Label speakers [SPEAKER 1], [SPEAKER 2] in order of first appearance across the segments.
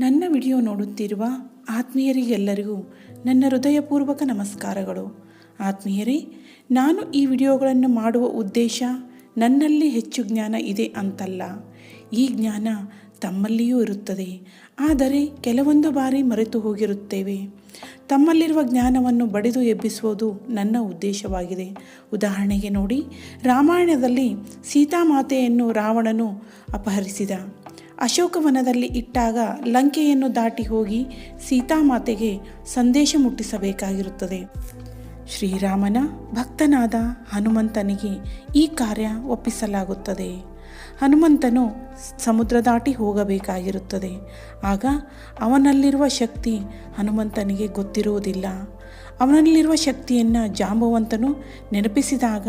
[SPEAKER 1] ನನ್ನ ವಿಡಿಯೋ ನೋಡುತ್ತಿರುವ ಆತ್ಮೀಯರಿಗೆಲ್ಲರಿಗೂ ನನ್ನ ಹೃದಯಪೂರ್ವಕ ನಮಸ್ಕಾರಗಳು. ಆತ್ಮೀಯರೇ, ನಾನು ಈ ವಿಡಿಯೋಗಳನ್ನು ಮಾಡುವ ಉದ್ದೇಶ ನನ್ನಲ್ಲಿ ಹೆಚ್ಚು ಜ್ಞಾನ ಇದೆ ಅಂತಲ್ಲ. ಈ ಜ್ಞಾನ ತಮ್ಮಲ್ಲಿಯೂ ಇರುತ್ತದೆ. ಆದರೆ ಕೆಲವೊಂದು ಬಾರಿ ಮರೆತು ಹೋಗಿರುತ್ತೇವೆ. ತಮ್ಮಲ್ಲಿರುವ ಜ್ಞಾನವನ್ನು ಬಡಿದು ಎಬ್ಬಿಸುವುದು ನನ್ನ ಉದ್ದೇಶವಾಗಿದೆ. ಉದಾಹರಣೆಗೆ ನೋಡಿ, ರಾಮಾಯಣದಲ್ಲಿ ಸೀತಾಮಾತೆಯನ್ನು ರಾವಣನು ಅಪಹರಿಸಿದ. ಅಶೋಕವನದಲ್ಲಿ ಇಟ್ಟಾಗ ಲಂಕೆಯನ್ನು ದಾಟಿ ಹೋಗಿ ಸೀತಾಮಾತೆಗೆ ಸಂದೇಶ ಮುಟ್ಟಿಸಬೇಕಾಗಿರುತ್ತದೆ. ಶ್ರೀರಾಮನ ಭಕ್ತನಾದ ಹನುಮಂತನಿಗೆ ಈ ಕಾರ್ಯ ಒಪ್ಪಿಸಲಾಗುತ್ತದೆ. ಹನುಮಂತನು ಸಮುದ್ರ ದಾಟಿ ಹೋಗಬೇಕಾಗಿರುತ್ತದೆ. ಆಗ ಅವನಲ್ಲಿರುವ ಶಕ್ತಿ ಹನುಮಂತನಿಗೆ ಗೊತ್ತಿರುವುದಿಲ್ಲ. ಅವನಲ್ಲಿರುವ ಶಕ್ತಿಯನ್ನು ಜಾಂಬವಂತನು ನೆನಪಿಸಿದಾಗ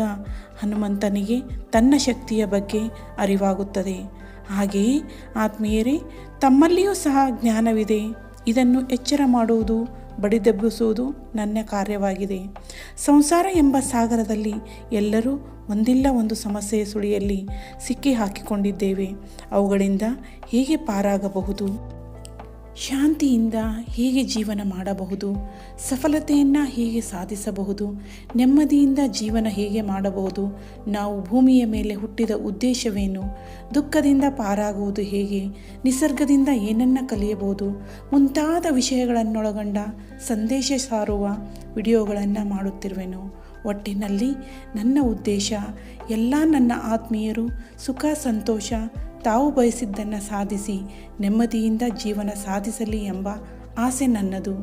[SPEAKER 1] ಹನುಮಂತನಿಗೆ ತನ್ನ ಶಕ್ತಿಯ ಬಗ್ಗೆ ಅರಿವಾಗುತ್ತದೆ. ಹಾಗೆಯೇ ಆತ್ಮೀಯರೇ, ತಮ್ಮಲ್ಲಿಯೂ ಸಹ ಜ್ಞಾನವಿದೆ. ಇದನ್ನು ಎಚ್ಚರ ಮಾಡುವುದು, ಬಡಿದೆಬ್ಬಿಸುವುದು ನನ್ನ ಕಾರ್ಯವಾಗಿದೆ. ಸಂಸಾರ ಎಂಬ ಸಾಗರದಲ್ಲಿ ಎಲ್ಲರೂ ಒಂದಿಲ್ಲ ಒಂದು ಸಮಸ್ಯೆಯ ಸುಳಿಯಲ್ಲಿ ಸಿಕ್ಕಿ ಹಾಕಿಕೊಂಡಿದ್ದೇವೆ. ಅವುಗಳಿಂದ ಹೇಗೆ ಪಾರಾಗಬಹುದು? ಶಾಂತಿಯಿಂದ ಹೇಗೆ ಜೀವನ ಮಾಡಬಹುದು, ಸಫಲತೆಯನ್ನು ಹೇಗೆ ಸಾಧಿಸಬಹುದು, ನೆಮ್ಮದಿಯಿಂದ ಜೀವನ ಹೇಗೆ ಮಾಡಬಹುದು. ನಾವು ಭೂಮಿಯ ಮೇಲೆ ಹುಟ್ಟಿದ ಉದ್ದೇಶವೇನು? ದುಃಖದಿಂದ ಪಾರಾಗುವುದು ಹೇಗೆ? ನಿಸರ್ಗದಿಂದ ಏನನ್ನ ಕಲಿಯಬಹುದು? ಮುಂತಾದ ವಿಷಯಗಳನ್ನೊಳಗೊಂಡ ಸಂದೇಶ ಸಾರುವ ವಿಡಿಯೋಗಳನ್ನು ಮಾಡುತ್ತಿರುವೆನು. ಒಟ್ಟಿನಲ್ಲಿ ನನ್ನ ಉದ್ದೇಶ, ಎಲ್ಲ ನನ್ನ ಆತ್ಮೀಯರು ಸುಖ, ಸಂತೋಷ ತಾವು ಬಯಸಿದ್ದನ್ನು ಸಾಧಿಸಿ, ನೆಮ್ಮದಿಯಿಂದ ಜೀವನ ಸಾಧಿಸಲಿ ಎಂಬ ಆಸೆ ನನ್ನದು.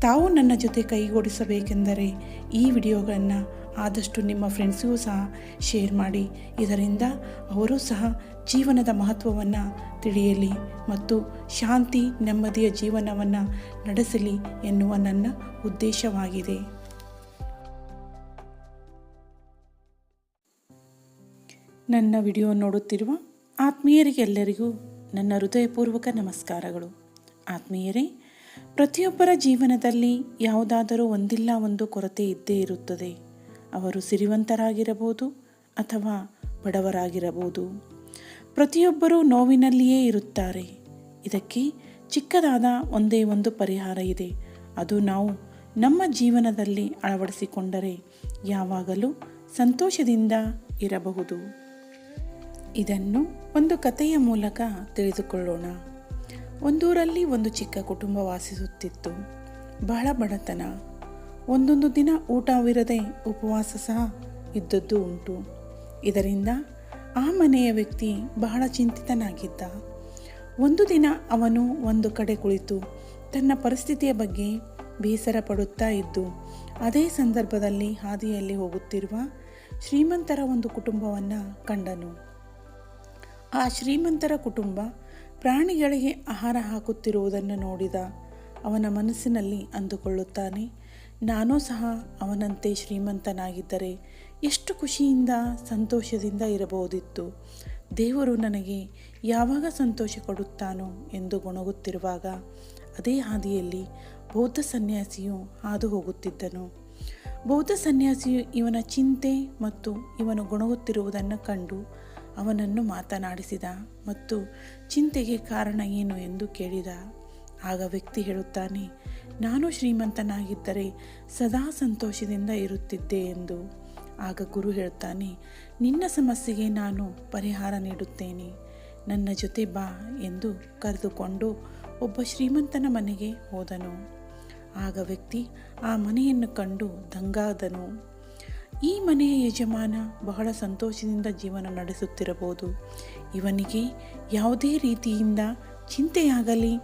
[SPEAKER 1] ತಾವು ನನ್ನ ಜೊತೆ ಕೈಗೂಡಿಸಬೇಕೆಂದರೆ ಈ ವಿಡಿಯೋಗಳನ್ನು ಆದಷ್ಟು ನಿಮ್ಮ ಫ್ರೆಂಡ್ಸಿಗೂ ಸಹ ಶೇರ್ ಮಾಡಿ. ಇದರಿಂದ ಅವರು ಸಹ ಜೀವನದ ಮಹತ್ವವನ್ನು ತಿಳಿಯಲಿ ಮತ್ತು ಶಾಂತಿ, ನೆಮ್ಮದಿಯ ಜೀವನವನ್ನು ನಡೆಸಲಿ ಎನ್ನುವ ನನ್ನ ಉದ್ದೇಶವಾಗಿದೆ. ನನ್ನ ವಿಡಿಯೋ ನೋಡುತ್ತಿರುವ ಆತ್ಮೀಯರಿಗೆಲ್ಲರಿಗೂ ನನ್ನ ಹೃದಯಪೂರ್ವಕ ನಮಸ್ಕಾರಗಳು. ಆತ್ಮೀಯರೇ, ಪ್ರತಿಯೊಬ್ಬರ ಜೀವನದಲ್ಲಿ ಯಾವುದಾದರೂ ಒಂದಿಲ್ಲ ಒಂದು ಕೊರತೆ ಇದ್ದೇ ಇರುತ್ತದೆ. ಅವರು ಸಿರಿವಂತರಾಗಿರಬಹುದು ಅಥವಾ ಬಡವರಾಗಿರಬಹುದು. ಪ್ರತಿಯೊಬ್ಬರೂ ನೋವಿನಲ್ಲಿಯೇ ಇರುತ್ತಾರೆ. ಇದಕ್ಕೆ ಚಿಕ್ಕದಾದ ಒಂದೇ ಒಂದು ಪರಿಹಾರ ಇದೆ. ಅದು ನಾವು ನಮ್ಮ ಜೀವನದಲ್ಲಿ ಅಳವಡಿಸಿಕೊಂಡರೆ ಯಾವಾಗಲೂ ಸಂತೋಷದಿಂದ ಇರಬಹುದು. ಇದನ್ನು ಒಂದು ಕಥೆಯ ಮೂಲಕ ತಿಳಿದುಕೊಳ್ಳೋಣ. ಒಂದೂರಲ್ಲಿ ಒಂದು ಚಿಕ್ಕ ಕುಟುಂಬ ವಾಸಿಸುತ್ತಿತ್ತು. ಬಹಳ ಬಡತನ. ಒಂದೊಂದು ದಿನ ಊಟವಿರದೆ ಉಪವಾಸ ಸಹ ಇದ್ದದ್ದು ಉಂಟು. ಇದರಿಂದ ಆ ಮನೆಯ ವ್ಯಕ್ತಿ ಬಹಳ ಚಿಂತಿತನಾಗಿದ್ದ. ಒಂದು ದಿನ ಅವನು ಒಂದು ಕಡೆ ಕುಳಿತು ತನ್ನ ಪರಿಸ್ಥಿತಿಯ ಬಗ್ಗೆ ಬೇಸರ ಪಡುತ್ತಾ ಇದ್ದು, ಅದೇ ಸಂದರ್ಭದಲ್ಲಿ ಹಾದಿಯಲ್ಲಿ ಹೋಗುತ್ತಿರುವ ಶ್ರೀಮಂತರ ಒಂದು ಕುಟುಂಬವನ್ನು ಕಂಡನು. ಆ ಶ್ರೀಮಂತರ ಕುಟುಂಬ ಪ್ರಾಣಿಗಳಿಗೆ ಆಹಾರ ಹಾಕುತ್ತಿರುವುದನ್ನು ನೋಡಿದ ಅವನ ಮನಸ್ಸಿನಲ್ಲಿ ಅಂದುಕೊಳ್ಳುತ್ತಾನೆ. ನಾನೂ ಸಹ ಅವನಂತೆ ಶ್ರೀಮಂತನಾಗಿದ್ದರೆ ಎಷ್ಟು ಖುಷಿಯಿಂದ ಸಂತೋಷದಿಂದ ಇರಬಹುದಿತ್ತು. ದೇವರು ನನಗೆ ಯಾವಾಗ ಸಂತೋಷ ಕೊಡುತ್ತಾನೋ ಎಂದು ಗೊಣಗುತ್ತಿರುವಾಗ ಅದೇ ಹಾದಿಯಲ್ಲಿ ಬೌದ್ಧ ಸನ್ಯಾಸಿಯು ಹಾದು ಹೋಗುತ್ತಿದ್ದನು. ಬೌದ್ಧ ಸನ್ಯಾಸಿಯು ಇವನ ಚಿಂತೆ ಮತ್ತು ಇವನು ಗೊಣಗುತ್ತಿರುವುದನ್ನು ಕಂಡು ಅವನನ್ನು ಮಾತನಾಡಿಸಿದ ಮತ್ತು ಚಿಂತೆಗೆ ಕಾರಣ ಏನು ಎಂದು ಕೇಳಿದ. ಆಗ ವ್ಯಕ್ತಿ ಹೇಳುತ್ತಾನೆ, ನಾನು ಶ್ರೀಮಂತನಾಗಿದ್ದರೆ ಸದಾ ಸಂತೋಷದಿಂದ ಇರುತ್ತಿದ್ದೆ ಎಂದು. ಆಗ ಗುರು ಹೇಳುತ್ತಾನೆ, ನಿನ್ನ ಸಮಸ್ಯೆಗೆ ನಾನು ಪರಿಹಾರ ನೀಡುತ್ತೇನೆ. ನನ್ನ ಜೊತೆ ಬಾ ಎಂದು ಕರೆದುಕೊಂಡು ಒಬ್ಬ ಶ್ರೀಮಂತನ ಮನೆಗೆ ಹೋದನು. ಆಗ ವ್ಯಕ್ತಿ ಆ ಮನೆಯನ್ನು ಕಂಡು ದಂಗಾದನು. ಈ ಮನೆಯ ಯಜಮಾನ ಬಹಳ ಸಂತೋಷದಿಂದ ಜೀವನ ನಡೆಸುತ್ತಿರಬಹುದು. ಇವನಿಗೆ ಯಾವುದೇ ರೀತಿಯಿಂದ ಚಿಂತೆಯಾಗಲಿ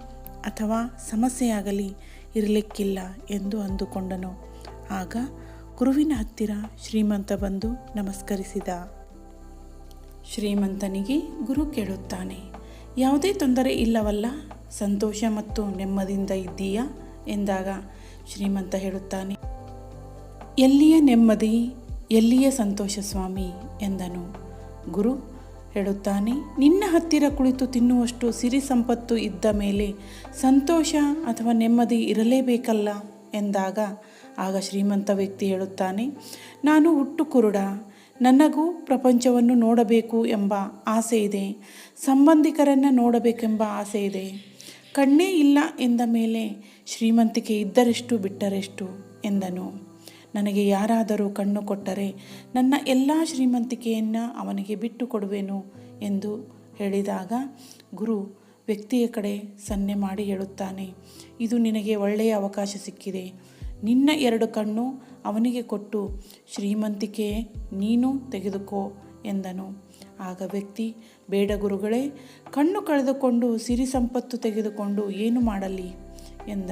[SPEAKER 1] ಅಥವಾ ಸಮಸ್ಯೆಯಾಗಲಿ ಇರಲಿಕ್ಕಿಲ್ಲ ಎಂದು ಅಂದುಕೊಂಡನು. ಆಗ ಗುರುವಿನ ಹತ್ತಿರ ಶ್ರೀಮಂತ ಬಂದು ನಮಸ್ಕರಿಸಿದ. ಶ್ರೀಮಂತನಿಗೆ ಗುರು ಕೇಳುತ್ತಾನೆ, ಯಾವುದೇ ತೊಂದರೆ ಇಲ್ಲವಲ್ಲ? ಸಂತೋಷ ಮತ್ತು ನೆಮ್ಮದಿಯಿಂದ ಇದ್ದೀಯಾ? ಎಂದಾಗ ಶ್ರೀಮಂತ ಹೇಳುತ್ತಾನೆ, ಎಲ್ಲಿಯ ನೆಮ್ಮದಿ? ಎಲ್ಲಿಯ ಸಂತೋಷ ಸ್ವಾಮಿ ಎಂದನು. ಗುರು ಹೇಳುತ್ತಾನೆ, ನಿನ್ನ ಹತ್ತಿರ ಕುಳಿತು ತಿನ್ನುವಷ್ಟು ಸಿರಿ ಸಂಪತ್ತು ಇದ್ದ ಮೇಲೆ ಸಂತೋಷ ಅಥವಾ ನೆಮ್ಮದಿ ಇರಲೇಬೇಕಲ್ಲ ಎಂದಾಗ ಆಗ ಶ್ರೀಮಂತ ವ್ಯಕ್ತಿ ಹೇಳುತ್ತಾನೆ, ನಾನು ಹುಟ್ಟು ಕುರುಡ, ನನಗೂ ಪ್ರಪಂಚವನ್ನು ನೋಡಬೇಕು ಎಂಬ ಆಸೆ ಇದೆ, ಸಂಬಂಧಿಕರನ್ನು ನೋಡಬೇಕೆಂಬ ಆಸೆ ಇದೆ, ಕಣ್ಣೇ ಇಲ್ಲ ಎಂದ ಮೇಲೆ ಶ್ರೀಮಂತಿಕೆ ಇದ್ದರೆಷ್ಟು ಬಿಟ್ಟರೆಷ್ಟು ಎಂದನು. ನನಗೆ ಯಾರಾದರೂ ಕಣ್ಣು ಕೊಟ್ಟರೆ ನನ್ನ ಎಲ್ಲ ಶ್ರೀಮಂತಿಕೆಯನ್ನು ಅವನಿಗೆ ಬಿಟ್ಟು ಕೊಡುವೆನು ಎಂದು ಹೇಳಿದಾಗ ಗುರು ವ್ಯಕ್ತಿಯ ಕಡೆ ಸನ್ನೆ ಮಾಡಿ ಹೇಳುತ್ತಾನೆ, ಇದು ನಿನಗೆ ಒಳ್ಳೆಯ ಅವಕಾಶ ಸಿಕ್ಕಿದೆ. ನಿನ್ನ ಎರಡು ಕಣ್ಣು ಅವನಿಗೆ ಕೊಟ್ಟು ಶ್ರೀಮಂತಿಕೆ ನೀನು ತೆಗೆದುಕೋ ಎಂದನು. ಆಗ ವ್ಯಕ್ತಿ, ಬೇಡ ಗುರುಗಳೇ, ಕಣ್ಣು ಕಳೆದುಕೊಂಡು ಸಿರಿ ಸಂಪತ್ತು ತೆಗೆದುಕೊಂಡು ಏನು ಮಾಡಲಿ ಎಂದ.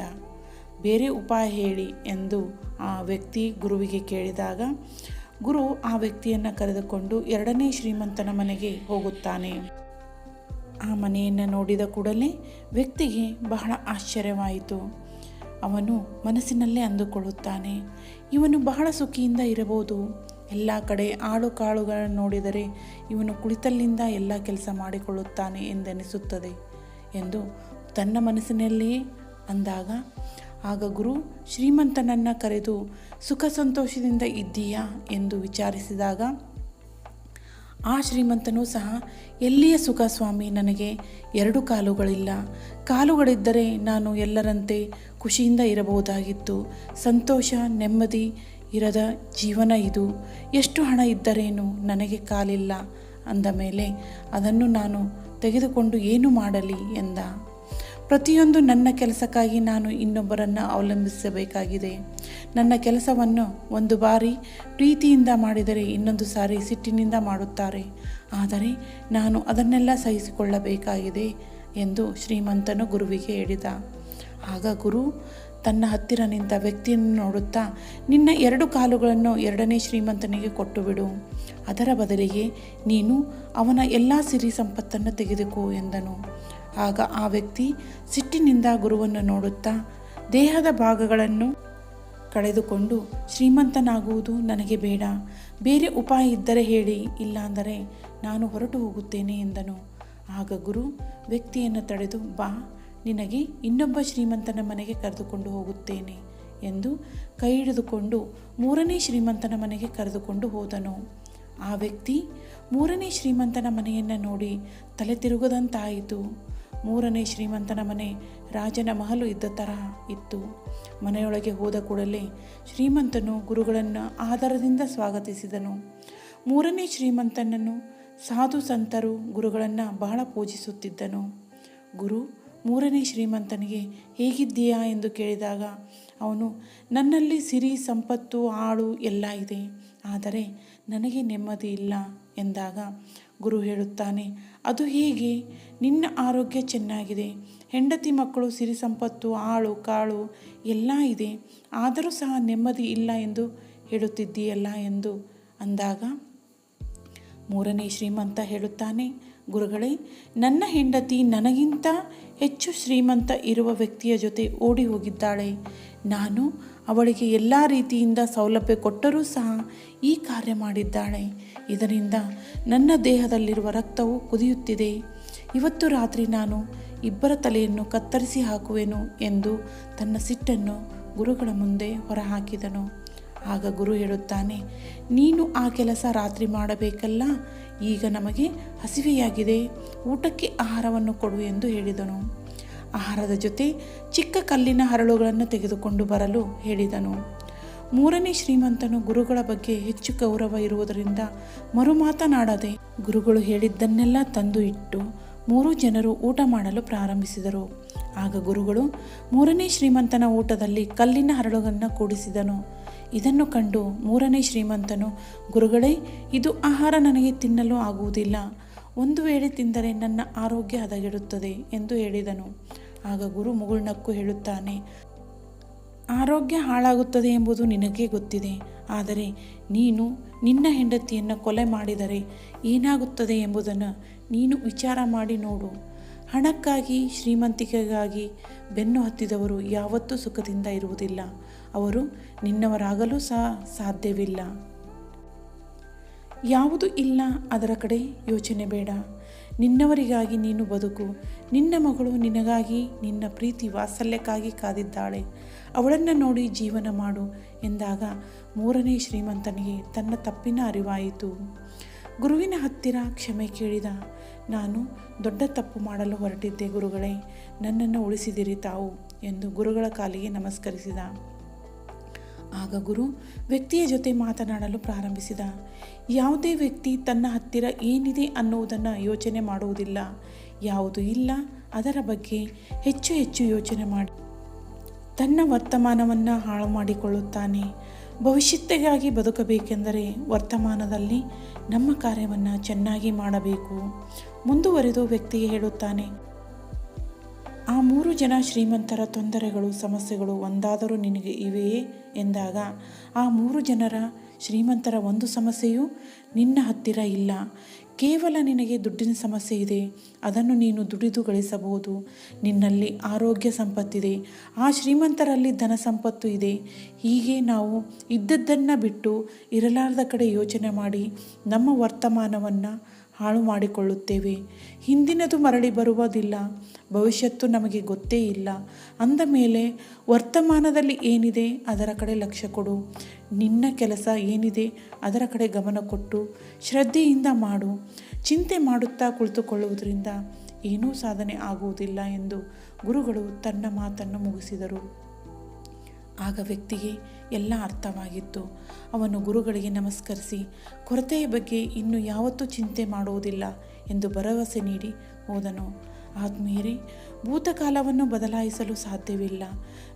[SPEAKER 1] ಬೇರೆ ಉಪಾಯ ಹೇಳಿ ಎಂದು ಆ ವ್ಯಕ್ತಿ ಗುರುವಿಗೆ ಕೇಳಿದಾಗ, ಗುರು, ಆ ವ್ಯಕ್ತಿಯನ್ನು ಕರೆದುಕೊಂಡು ಎರಡನೇ ಶ್ರೀಮಂತನ ಮನೆಗೆ ಹೋಗುತ್ತಾನೆ. ಆ ಮನೆಯನ್ನು ನೋಡಿದ ಕೂಡಲೇ ವ್ಯಕ್ತಿಗೆ ಬಹಳ ಆಶ್ಚರ್ಯವಾಯಿತು. ಅವನು ಮನಸ್ಸಿನಲ್ಲೇ ಅಂದುಕೊಳ್ಳುತ್ತಾನೆ. ಇವನು ಬಹಳ ಸುಖಿಯಿಂದ ಇರಬಹುದು. ಎಲ್ಲ ಕಡೆ ಆಳು ಕಾಳುಗಳನ್ನು ನೋಡಿದರೆ ಇವನು ಕುಳಿತಲ್ಲಿಂದ ಎಲ್ಲ ಕೆಲಸ ಮಾಡಿಕೊಳ್ಳುತ್ತಾನೆ ಎಂದೆನಿಸುತ್ತದೆ ಎಂದು ತನ್ನ ಮನಸ್ಸಿನಲ್ಲಿಯೇ ಅಂದಾಗ ಆಗ ಗುರು, ಶ್ರೀಮಂತನನ್ನು ಕರೆದು, ಸುಖ ಸಂತೋಷದಿಂದ ಇದ್ದೀಯಾ? ಎಂದು ವಿಚಾರಿಸಿದಾಗ, ಆ ಶ್ರೀಮಂತನೂ ಸಹ, ಎಲ್ಲಿಯ ಸುಖ ಸ್ವಾಮಿ? ನನಗೆ ಎರಡು ಕಾಲುಗಳಿಲ್ಲ. ಕಾಲುಗಳಿದ್ದರೆ ನಾನು ಎಲ್ಲರಂತೆ ಖುಷಿಯಿಂದ ಇರಬಹುದಾಗಿತ್ತು. ಸಂತೋಷ, ನೆಮ್ಮದಿ ಇರದ ಜೀವನ ಇದು. ಎಷ್ಟು ಹಣ ಇದ್ದರೇನು ನನಗೆ ಕಾಲಿಲ್ಲ. ಅಂದ ಮೇಲೆ, ಅದನ್ನು ನಾನು ತೆಗೆದುಕೊಂಡು ಏನು ಮಾಡಲಿ? ಎಂದ. ಪ್ರತಿಯೊಂದು ನನ್ನ ಕೆಲಸಕ್ಕಾಗಿ ನಾನು ಇನ್ನೊಬ್ಬರನ್ನು ಅವಲಂಬಿಸಬೇಕಾಗಿದೆ. ನನ್ನ ಕೆಲಸವನ್ನು ಒಂದು ಬಾರಿ ಪ್ರೀತಿಯಿಂದ ಮಾಡಿದರೆ ಇನ್ನೊಂದು ಸಾರಿ ಸಿಟ್ಟಿನಿಂದ ಮಾಡುತ್ತಾರೆ. ಆದರೆ ನಾನು ಅದನ್ನೆಲ್ಲ ಸಹಿಸಿಕೊಳ್ಳಬೇಕಾಗಿದೆ ಎಂದು ಶ್ರೀಮಂತನು ಗುರುವಿಗೆ ಹೇಳಿದ. ಆಗ ಗುರು, ತನ್ನ ಹತ್ತಿರ ನಿಂತ ವ್ಯಕ್ತಿಯನ್ನು ನೋಡುತ್ತಾ, ನಿನ್ನ ಎರಡು ಕಾಲುಗಳನ್ನು ಎರಡನೇ ಶ್ರೀಮಂತನಿಗೆ ಕೊಟ್ಟು ಬಿಡು ಅದರ ಬದಲಿಗೆ ನೀನು ಅವನ ಎಲ್ಲ ಸಿರಿ ಸಂಪತ್ತನ್ನು ತೆಗೆದುಕೋ ಎಂದನು. ಆಗ ಆ ವ್ಯಕ್ತಿ ಸಿಟ್ಟಿನಿಂದ ಗುರುವನ್ನು ನೋಡುತ್ತಾ ದೇಹದ ಭಾಗಗಳನ್ನು ಕಳೆದುಕೊಂಡು, ಶ್ರೀಮಂತನಾಗುವುದು ನನಗೆ ಬೇಡ. ಬೇರೆ ಉಪಾಯ ಇದ್ದರೆ ಹೇಳಿ. ಇಲ್ಲಾಂದರೆ ನಾನು ಹೊರಟು ಹೋಗುತ್ತೇನೆ ಎಂದನು. ಆಗ ಗುರು ವ್ಯಕ್ತಿಯನ್ನು ತಡೆದು, ಬಾ, ನಿನಗೆ ಇನ್ನೊಬ್ಬ ಶ್ರೀಮಂತನ ಮನೆಗೆ ಕರೆದುಕೊಂಡು ಹೋಗುತ್ತೇನೆ ಎಂದು ಕೈ ಹಿಡಿದುಕೊಂಡು ಮೂರನೇ ಶ್ರೀಮಂತನ ಮನೆಗೆ ಕರೆದುಕೊಂಡು ಹೋದನು. ಆ ವ್ಯಕ್ತಿ ಮೂರನೇ ಶ್ರೀಮಂತನ ಮನೆಯನ್ನು ನೋಡಿ ತಲೆ ತಿರುಗದಂತಾಯಿತು. ಮೂರನೇ ಶ್ರೀಮಂತನ ಮನೆ ರಾಜನ ಮಹಲು ಇದ್ದ ತರಹ ಇತ್ತು. ಮನೆಯೊಳಗೆ ಹೋದ ಕೂಡಲೇ ಶ್ರೀಮಂತನು ಗುರುಗಳನ್ನು ಆದರದಿಂದ ಸ್ವಾಗತಿಸಿದನು. ಮೂರನೇ ಶ್ರೀಮಂತನನ್ನು ಸಾಧು ಸಂತರು ಗುರುಗಳನ್ನು ಬಹಳ ಪೂಜಿಸುತ್ತಿದ್ದನು. ಗುರು, ಮೂರನೇ ಶ್ರೀಮಂತನಿಗೆ ಹೇಗಿದ್ದೀಯಾ ಎಂದು ಕೇಳಿದಾಗ ಅವನು, ನನ್ನಲ್ಲಿ ಸಿರಿ, ಸಂಪತ್ತು, ಆಳು ಎಲ್ಲ ಇದೆ, ಆದರೆ ನನಗೆ ನೆಮ್ಮದಿ ಇಲ್ಲ ಎಂದಾಗ ಗುರು ಹೇಳುತ್ತಾನೆ, ಅದು ಹೀಗೆ, ನಿನ್ನ ಆರೋಗ್ಯ ಚೆನ್ನಾಗಿದೆ, ಹೆಂಡತಿ ಮಕ್ಕಳು, ಸಿರಿ ಸಂಪತ್ತು, ಆಳು, ಕಾಳು ಎಲ್ಲ ಇದೆ, ಆದರೂ ಸಹ ನೆಮ್ಮದಿ ಇಲ್ಲ ಎಂದು ಹೇಳುತ್ತಿದ್ದೀಯಲ್ಲ ಎಂದು ಅಂದಾಗ ಮೂರನೇ ಶ್ರೀಮಂತ ಹೇಳುತ್ತಾನೆ, ಗುರುಗಳೇ, ನನ್ನ ಹೆಂಡತಿ ನನಗಿಂತ ಹೆಚ್ಚು ಶ್ರೀಮಂತ ಇರುವ ವ್ಯಕ್ತಿಯ ಜೊತೆ ಓಡಿ ಹೋಗಿದ್ದಾಳೆ. ನಾನು ಅವಳಿಗೆ ಎಲ್ಲ ರೀತಿಯಿಂದ ಸೌಲಭ್ಯ ಕೊಟ್ಟರೂ ಸಹ ಈ ಕಾರ್ಯ ಮಾಡಿದ್ದಾಳೆ. ಇದರಿಂದ ನನ್ನ ದೇಹದಲ್ಲಿರುವ ರಕ್ತವು ಕುದಿಯುತ್ತಿದೆ. ಇವತ್ತು ರಾತ್ರಿ ನಾನು ಇಬ್ಬರ ತಲೆಯನ್ನು ಕತ್ತರಿಸಿ ಹಾಕುವೆನು ಎಂದು ತನ್ನ ಸಿಟ್ಟನ್ನು ಗುರುಗಳ ಮುಂದೆ ಹೊರಹಾಕಿದನು. ಆಗ ಗುರು ಹೇಳುತ್ತಾನೆ, ನೀನು ಆ ಕೆಲಸ ರಾತ್ರಿ ಮಾಡಬೇಕಲ್ಲ? ಈಗ ನಮಗೆ ಹಸಿವೆಯಾಗಿದೆ. ಊಟಕ್ಕೆ ಆಹಾರವನ್ನು ಕೊಡು ಎಂದು ಹೇಳಿದನು. ಆಹಾರದ ಜೊತೆ ಚಿಕ್ಕ ಕಲ್ಲಿನ ಹರಳುಗಳನ್ನು ತೆಗೆದುಕೊಂಡು ಬರಲು ಹೇಳಿದನು. ಮೂರನೇ ಶ್ರೀಮಂತನು ಗುರುಗಳ ಬಗ್ಗೆ ಹೆಚ್ಚು ಗೌರವ ಇರುವುದರಿಂದ ಮರು ಮಾತನಾಡದೆ ಗುರುಗಳು ಹೇಳಿದ್ದನ್ನೆಲ್ಲ ತಂದು ಇಟ್ಟು ಮೂರು ಜನರು ಊಟ ಮಾಡಲು ಪ್ರಾರಂಭಿಸಿದರು. ಆಗ ಗುರುಗಳು ಮೂರನೇ ಶ್ರೀಮಂತನ ಊಟದಲ್ಲಿ ಕಲ್ಲಿನ ಹರಳುಗಳನ್ನು ಕೂಡಿಸಿದನು. ಇದನ್ನು ಕಂಡು ಮೂರನೇ ಶ್ರೀಮಂತನು, ಗುರುಗಳೇ, ಇದು ಆಹಾರ ನನಗೆ ತಿನ್ನಲು ಆಗುವುದಿಲ್ಲ. ಒಂದು ವೇಳೆ ತಿಂದರೆ ನನ್ನ ಆರೋಗ್ಯ ಹದಗೆಡುತ್ತದೆ ಎಂದು ಹೇಳಿದನು. ಆಗ ಗುರು ಮುಗುಳ್ನಕ್ಕು ಹೇಳುತ್ತಾನೆ, ಆರೋಗ್ಯ ಹಾಳಾಗುತ್ತದೆ ಎಂಬುದು ನಿನಗೆ ಗೊತ್ತಿದೆ. ಆದರೆ ನೀನು ನಿನ್ನ ಹೆಂಡತಿಯನ್ನು ಕೊಲೆ ಮಾಡಿದರೆ ಏನಾಗುತ್ತದೆ ಎಂಬುದನ್ನು ನೀನು ವಿಚಾರ ಮಾಡಿ ನೋಡು. ಹಣಕ್ಕಾಗಿ, ಶ್ರೀಮಂತಿಕೆಗಾಗಿ ಬೆನ್ನು ಹತ್ತಿದವರು ಯಾವತ್ತೂ ಸುಖದಿಂದ ಇರುವುದಿಲ್ಲ. ಅವರು ನಿನ್ನವರಾಗಲು ಸಹ ಸಾಧ್ಯವಿಲ್ಲ. ಯಾವುದು ಇಲ್ಲ ಅದರ ಕಡೆ ಯೋಚನೆ ಬೇಡ. ನಿನ್ನವರಿಗಾಗಿ ನೀನು ಬದುಕು. ನಿನ್ನ ಮಗಳು ನಿನಗಾಗಿ ನಿನ್ನ ಪ್ರೀತಿ ವಾತ್ಸಲ್ಯಕ್ಕಾಗಿ ಕಾದಿದ್ದಾಳೆ. ಅವಳನ್ನು ನೋಡಿ ಜೀವನ ಮಾಡು ಎಂದಾಗ ಮೂರನೇ ಶ್ರೀಮಂತನಿಗೆ ತನ್ನ ತಪ್ಪಿನ ಅರಿವಾಯಿತು. ಗುರುವಿನ ಹತ್ತಿರ ಕ್ಷಮೆ ಕೇಳಿದ, ನಾನು ದೊಡ್ಡ ತಪ್ಪು ಮಾಡಲು ಹೊರಟಿದ್ದೆ ಗುರುಗಳೇ, ನನ್ನನ್ನು ಉಳಿಸಿದಿರಿ ತಾವು ಎಂದು ಗುರುಗಳ ಕಾಲಿಗೆ ನಮಸ್ಕರಿಸಿದ. ಆಗ ಗುರು, ವ್ಯಕ್ತಿಯ ಜೊತೆ ಮಾತನಾಡಲು ಪ್ರಾರಂಭಿಸಿದ. ಯಾವುದೇ ವ್ಯಕ್ತಿ ತನ್ನ ಹತ್ತಿರ ಏನಿದೆ ಅನ್ನುವುದನ್ನು ಯೋಚನೆ ಮಾಡುವುದಿಲ್ಲ. ಯಾವುದು ಇಲ್ಲ, ಅದರ ಬಗ್ಗೆ ಹೆಚ್ಚು ಹೆಚ್ಚು ಯೋಚನೆ ಮಾಡಿ. ತನ್ನ ವರ್ತಮಾನವನ್ನು ಹಾಳು ಮಾಡಿಕೊಳ್ಳುತ್ತಾನೆ. ಭವಿಷ್ಯತ್ತಿಗಾಗಿ ಬದುಕಬೇಕೆಂದರೆ ವರ್ತಮಾನದಲ್ಲಿ ನಮ್ಮ ಕಾರ್ಯವನ್ನು ಚೆನ್ನಾಗಿ ಮಾಡಬೇಕು. ಮುಂದುವರೆದು ವ್ಯಕ್ತಿಗೆ ಹೇಳುತ್ತಾನೆ ಆ ಮೂರು ಜನ ಶ್ರೀಮಂತರ ತೊಂದರೆಗಳು, ಸಮಸ್ಯೆಗಳು ಒಂದಾದರೂ ನಿನಗೆ ಇವೆಯೇ? ಎಂದಾಗ, ಆ ಮೂರು ಜನರ ಶ್ರೀಮಂತರ ಒಂದು ಸಮಸ್ಯೆಯೂ ನಿನ್ನ ಹತ್ತಿರ ಇಲ್ಲ. ಕೇವಲ ನಿನಗೆ ದುಡ್ಡಿನ ಸಮಸ್ಯೆ ಇದೆ. ಅದನ್ನು ನೀನು ದುಡಿದು ಗಳಿಸಬಹುದು. ನಿನ್ನಲ್ಲಿ ಆರೋಗ್ಯ ಸಂಪತ್ತಿದೆ. ಆ ಶ್ರೀಮಂತರಲ್ಲಿ ಧನ ಸಂಪತ್ತು ಇದೆ. ಹೀಗೆ ನಾವು ಇದ್ದದ್ದನ್ನು ಬಿಟ್ಟು ಇರಲಾರದ ಕಡೆ ಯೋಚನೆ ಮಾಡಿ ನಮ್ಮ ವರ್ತಮಾನವನ್ನು ಹಾಳು ಮಾಡಿಕೊಳ್ಳುತ್ತೇವೆ ಹಿಂದಿನದು ಮರಳಿ ಬರುವುದಿಲ್ಲ. ಭವಿಷ್ಯತ್ತು ನಮಗೆ ಗೊತ್ತೇ ಇಲ್ಲ. ಅಂದ ಮೇಲೆ ವರ್ತಮಾನದಲ್ಲಿ ಏನಿದೆ ಅದರ ಕಡೆ ಲಕ್ಷ್ಯ ಕೊಡು. ನಿನ್ನ ಕೆಲಸ ಏನಿದೆ ಅದರ ಕಡೆ ಗಮನ ಕೊಟ್ಟು ಶ್ರದ್ಧೆಯಿಂದ ಮಾಡು. ಚಿಂತೆ ಮಾಡುತ್ತಾ ಕುಳಿತುಕೊಳ್ಳುವುದರಿಂದ ಏನೂ ಸಾಧನೆ ಆಗುವುದಿಲ್ಲ ಎಂದು ಗುರುಗಳು ತನ್ನ ಮಾತನ್ನು ಮುಗಿಸಿದರು. ಆಗ ವ್ಯಕ್ತಿಗೆ ಎಲ್ಲ ಅರ್ಥವಾಗಿತ್ತು. ಅವನು ಗುರುಗಳಿಗೆ ನಮಸ್ಕರಿಸಿ, ಕೊರತೆಯ ಬಗ್ಗೆ ಇನ್ನು ಯಾವತ್ತೂ ಚಿಂತೆ ಮಾಡುವುದಿಲ್ಲ ಎಂದು ಭರವಸೆ ನೀಡಿ ಹೋದನು ಆತ್ಮೀಯರೇ, ಭೂತಕಾಲವನ್ನು ಬದಲಾಯಿಸಲು ಸಾಧ್ಯವಿಲ್ಲ.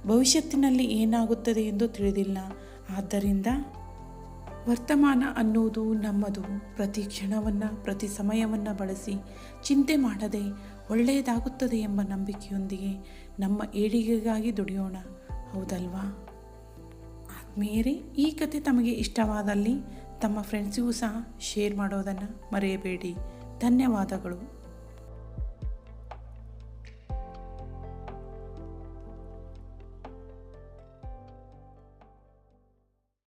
[SPEAKER 1] ಭವಿಷ್ಯತ್ತಿನಲ್ಲಿ ಏನಾಗುತ್ತದೆ ಎಂದು ತಿಳಿದಿಲ್ಲ. ಆದ್ದರಿಂದ ವರ್ತಮಾನ ಅನ್ನುವುದು ನಮ್ಮದು. ಪ್ರತಿ ಕ್ಷಣವನ್ನು, ಪ್ರತಿ ಸಮಯವನ್ನು ಬಳಸಿ ಚಿಂತೆ ಮಾಡದೆ ಒಳ್ಳೆಯದಾಗುತ್ತದೆ ಎಂಬ ನಂಬಿಕೆಯೊಂದಿಗೆ ನಮ್ಮ ಏಳಿಗೆಗಾಗಿ ದುಡಿಯೋಣ. ಹೌದಲ್ವಾ? ಆತ್ಮೀಯರೇ, ಈ ಕತೆ ತಮಗೆ ಇಷ್ಟವಾದಲ್ಲಿ ತಮ್ಮ ಫ್ರೆಂಡ್ಸಿಗೂ ಸಹ ಶೇರ್ ಮಾಡೋದನ್ನು ಮರೆಯಬೇಡಿ. ಧನ್ಯವಾದಗಳು.